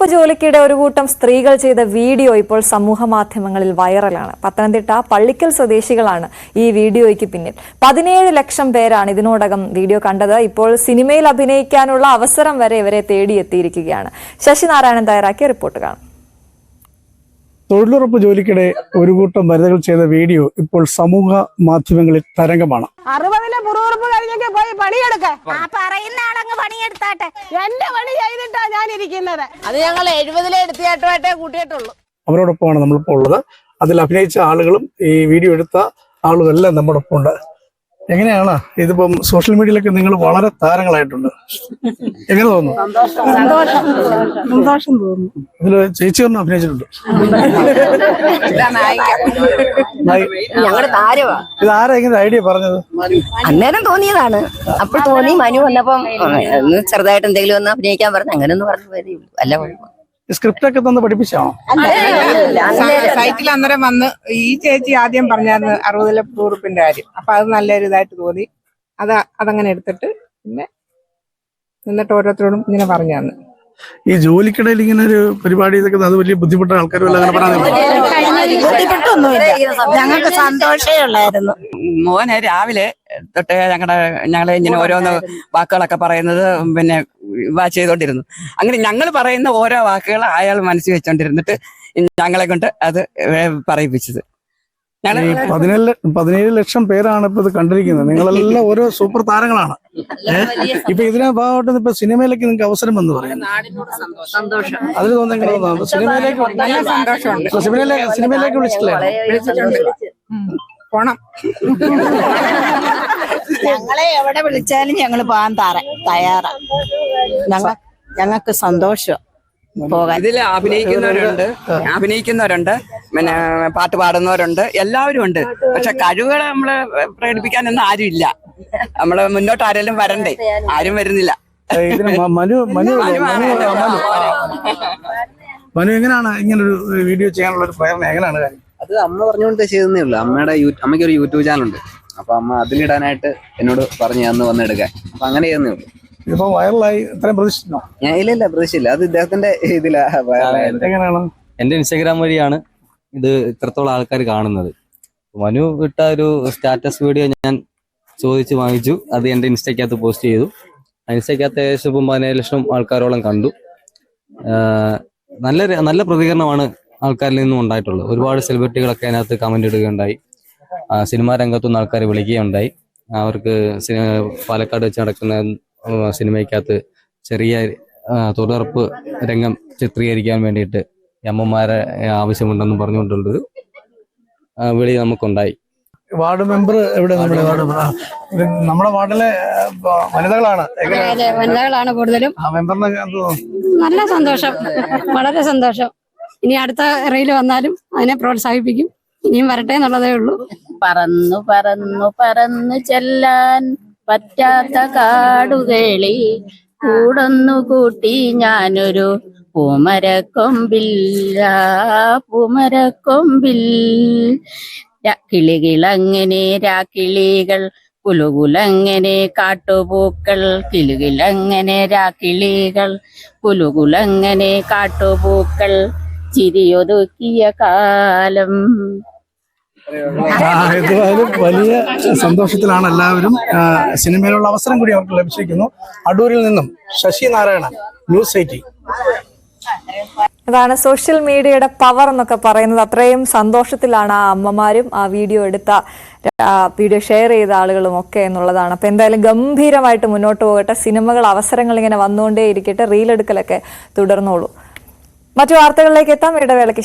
തൊഴിലുറപ്പ് ജോലിക്കിടെ ഒരു കൂട്ടം സ്ത്രീകൾ ചെയ്ത വീഡിയോ ഇപ്പോൾ സമൂഹ മാധ്യമങ്ങളിൽ വൈറലാണ്. പത്തനംതിട്ട പള്ളിക്കൽ സ്വദേശികളാണ് ഈ വീഡിയോയ്ക്ക് പിന്നിൽ. പതിനേഴ് ലക്ഷം പേരാണ് ഇതിനോടകം വീഡിയോ കണ്ടത്. ഇപ്പോൾ സിനിമയിൽ അഭിനയിക്കാനുള്ള അവസരം വരെ ഇവരെ തേടിയെത്തിയിരിക്കുകയാണ്. ശശിനാരായണൻ തയ്യാറാക്കിയ റിപ്പോർട്ട് കാണാം. തൊഴിലുറപ്പ് ജോലിക്കിടെ ഒരു കൂട്ടം വനിതകൾ ചെയ്ത വീഡിയോ ഇപ്പോൾ സമൂഹ മാധ്യമങ്ങളിൽ തരംഗമാണ്. അറുപതിലെ പുറവുറപ്പ് കഴിഞ്ഞൊക്കെ പോയി പണിയെടുക്ക. ആ പറയുന്ന ആളങ്ങ് പണിയെടുത്താട്ടെ. എന്റെ പണി ചെയ്തിട്ടാ ഞാൻ ഇരിക്കുന്നത് അത് ഞങ്ങൾ എഴുപതിലെ എടുത്തിയായിട്ടുമായിട്ടേ കൂട്ടിയിട്ടുള്ളൂ. അവരോടൊപ്പമാണ് നമ്മളിപ്പോൾ ഉള്ളത്. അതിൽ അഭിനയിച്ച ആളുകളും ഈ വീഡിയോ എടുത്ത ആളുകളെല്ലാം എല്ലാം നമ്മുടെ ഒപ്പം ഉണ്ട് എങ്ങനെയാണ്? ഇതിപ്പം സോഷ്യൽ മീഡിയയിലൊക്കെ നിങ്ങൾ വളരെ താരങ്ങളായിട്ടുണ്ട്. എങ്ങനെ തോന്നുന്നു? സന്തോഷം തോന്നുന്നു. ഇതിൽ ചേച്ചി ഒന്നും അഭിനയിച്ചിട്ടുണ്ട്. ഇത് ആരാ ഇങ്ങനെ ഐഡിയ പറഞ്ഞത്? അന്നേരം തോന്നിയതാണ്. അപ്പോൾ തോന്നി മനു വന്നപ്പം ഒന്ന് ചെറുതായിട്ട് എന്തെങ്കിലും ഒന്ന് അഭിനയിക്കാൻ പറഞ്ഞു അങ്ങനെ ഒന്ന് പറഞ്ഞു അല്ല കുഴപ്പം. സ്ക്രിപ്റ്റ് ഒക്കെ തന്ന് പഠിപ്പിച്ചാണോ? സൈറ്റിൽ അന്നേരം വന്ന് ഈ ചേച്ചി ആദ്യം പറഞ്ഞായിരുന്നു അറുപതിലെ ടൂറിപ്പിന്റെ കാര്യം. അപ്പൊ അത് നല്ലൊരു ഇതായിട്ട് തോന്നി. അത് അതങ്ങനെ എടുത്തിട്ട് പിന്നെ എന്നിട്ട് ഓരോരുത്തരോടും ഇങ്ങനെ പറഞ്ഞു തന്നു. ഈ ജോലിക്കിടയിൽ ഇങ്ങനെ ഒരു പരിപാടി ഇതൊക്കെ അത് വലിയ ബുദ്ധിമുട്ട ബുദ്ധിമുട്ടൊന്നുമില്ല. ഞങ്ങൾക്ക് സന്തോഷമേ ഉള്ളായിരുന്നു. മോനെ രാവിലെ തൊട്ട് ഞങ്ങളുടെ ഞങ്ങളെ ഇങ്ങനെ ഓരോന്ന് വാക്കുകളൊക്കെ പറയുന്നത് പിന്നെ വാ ചെയ്തോണ്ടിരുന്നു. അങ്ങനെ ഞങ്ങൾ പറയുന്ന ഓരോ വാക്കുകൾ അയാൾ മനസ്സിൽ വെച്ചോണ്ടിരുന്നിട്ട് ഞങ്ങളെ കൊണ്ട് അത് പറയിപ്പിച്ചത്. പതിനേഴ് പതിനേഴ് ലക്ഷം പേരാണ് ഇപ്പൊ ഇത് കണ്ടിരിക്കുന്നത്. നിങ്ങളെല്ലാം ഓരോ സൂപ്പർ താരങ്ങളാണ്? ഇപ്പൊ ഇതിനെ ഭാഗമായിട്ട് ഇപ്പൊ സിനിമയിലേക്ക് നിങ്ങൾക്ക് അവസരം വന്നു പറയുന്നു സന്തോഷം. അതിൽ തോന്നുന്നു സിനിമയിലേക്ക് സിനിമയിലേക്ക് സിനിമയിലേക്ക് വിളിച്ചിട്ടില്ലേ? പോണം. ഞങ്ങളെ എവിടെ വിളിച്ചാലും ഞങ്ങൾ പോകാൻ തറ ഞങ്ങൾ ഞങ്ങൾക്ക് സന്തോഷം പോകാൻ. ഇതിൽ അഭിനയിക്കുന്നവരുണ്ട്. അഭിനയിക്കുന്നവരുണ്ട്. പിന്നെ പാട്ട് പാടുന്നവരുണ്ട്. എല്ലാവരും ഉണ്ട്. പക്ഷെ കഴിവുകൾ നമ്മൾ പ്രകടിപ്പിക്കാനൊന്നും ആരും ഇല്ല. നമ്മൾ മുന്നോട്ട് ആരെങ്കിലും വരണ്ടേ? ആരും വരുന്നില്ല. മനു മനു എങ്ങനെയാണ് ഇങ്ങനെ ഒരു വീഡിയോ ചെയ്യാനുള്ള ഒരു പ്രേരണ? എങ്ങനെയാണ് കാര്യം? അത് അമ്മ പറഞ്ഞുകൊണ്ട് ചെയ്തേ ഉള്ളൂ. അമ്മയുടെ അമ്മയ്ക്ക് ഒരു യൂട്യൂബ് ചാനൽ ഉണ്ട് അപ്പൊ അമ്മ അതിലിടാനായിട്ട് എന്നോട് പറഞ്ഞു അന്ന് വന്നെടുക്കാൻ അപ്പൊ അങ്ങനെ ചെയ്യുന്നേ ഉള്ളൂ. ഇതിപ്പോ വൈറലായി ഇത്രയും പ്രതീക്ഷിച്ചോ ഞാൻ ഇല്ല ഇല്ല പ്രതീക്ഷയില്ല അത് ഇദ്ദേഹത്തിന്റെ ഇതിലാ. എങ്ങനെയാണ്? എന്റെ ഇൻസ്റ്റാഗ്രാം വഴിയാണ് ഇത് ഇത്രത്തോളം ആൾക്കാർ കാണുന്നത്. മനു ഇട്ട ഒരു സ്റ്റാറ്റസ് വീഡിയോ ഞാൻ ചോദിച്ചു വാങ്ങിച്ചു. അത് എന്റെ ഇൻസ്റ്റയ്ക്കകത്ത് പോസ്റ്റ് ചെയ്തു. ആ ഇൻസ്റ്റയ്ക്കകത്ത് ഏകദേശം ഇപ്പം പതിനേഴ് ലക്ഷം ആൾക്കാരോളം കണ്ടു. ആഹ് നല്ല ര- നല്ല പ്രതികരണമാണ് ആൾക്കാരിൽ നിന്നും ഉണ്ടായിട്ടുള്ളത്. ഒരുപാട് സെലിബ്രിറ്റികളൊക്കെ അതിനകത്ത് കമന്റ് ഇടുകയുണ്ടായി. ആ, സിനിമാ രംഗത്തുനിന്ന് ആൾക്കാർ വിളിക്കുകയുണ്ടായി. അവർക്ക് സിനി- പാലക്കാട് വെച്ച് നടക്കുന്ന സിനിമയ്ക്കകത്ത് ചെറിയ തുടർപ്പ് തൊഴിലുറപ്പ് രംഗം ചിത്രീകരിക്കാൻ വേണ്ടിയിട്ട് അമ്മമാരെ ആവശ്യമുണ്ടെന്ന് പറഞ്ഞുകൊണ്ടുള്ളൊരു വിളി നമുക്കുണ്ടായി. വാർഡ് മെമ്പർ എവിടെ നമ്മുടെ വാർഡ് നമ്മുടെ വാർഡിലെ വനിതകളാണ്. വനിതകളാണ് കൂടുതലും? നല്ല സന്തോഷം വളരെ സന്തോഷം. ഇനി അടുത്ത റെയിൽ വന്നാലും അതിനെ പ്രോത്സാഹിപ്പിക്കും. ഇനിയും വരട്ടെ എന്നുള്ളതേ ഉള്ളൂ. പറന്നു പറന്നു പറന്നു ചെല്ലാൻ. പറ്റാത്ത കാടുകളിൽ കൂടൊന്നു കൂട്ടി ഞാനൊരു പൂമരക്കൊമ്പിൽ. പൂമരക്കൊമ്പിൽ കിളികളങ്ങനെ രാക്കിളികൾ കുലുകുലങ്ങനെ കാട്ടുപൂക്കൾ. കിലുകിലങ്ങനെ രാക്കിളികൾ കുലുകുലങ്ങനെ കാട്ടുപൂക്കൾ. ചിരിയൊതുക്കിയ കാലം ഏതായാലും വലിയ സന്തോഷത്തിലാണ് എല്ലാവരും. സിനിമയിലുള്ള അവസരം കൂടി അവർക്ക് ലഭിച്ചിരിക്കുന്നു. അടൂരിൽ നിന്നും ശശി നാരായണൻ ന്യൂസ് എയ്റ്റി. അതാണ് സോഷ്യൽ മീഡിയയുടെ പവർ എന്നൊക്കെ പറയുന്നത്. അത്രയും സന്തോഷത്തിലാണ് ആ അമ്മമാരും ആ വീഡിയോ എടുത്ത വീഡിയോ ഷെയർ ചെയ്ത ആളുകളും ഒക്കെ എന്നുള്ളതാണ്. അപ്പൊ എന്തായാലും ഗംഭീരമായിട്ട് മുന്നോട്ട് പോകട്ടെ. സിനിമകൾ അവസരങ്ങൾ ഇങ്ങനെ വന്നുകൊണ്ടേ ഇരിക്കട്ടെ റീലെടുക്കലൊക്കെ തുടർന്നോളൂ. മറ്റു വാർത്തകളിലേക്ക് എത്താം. ഇടവേളയ്ക്ക്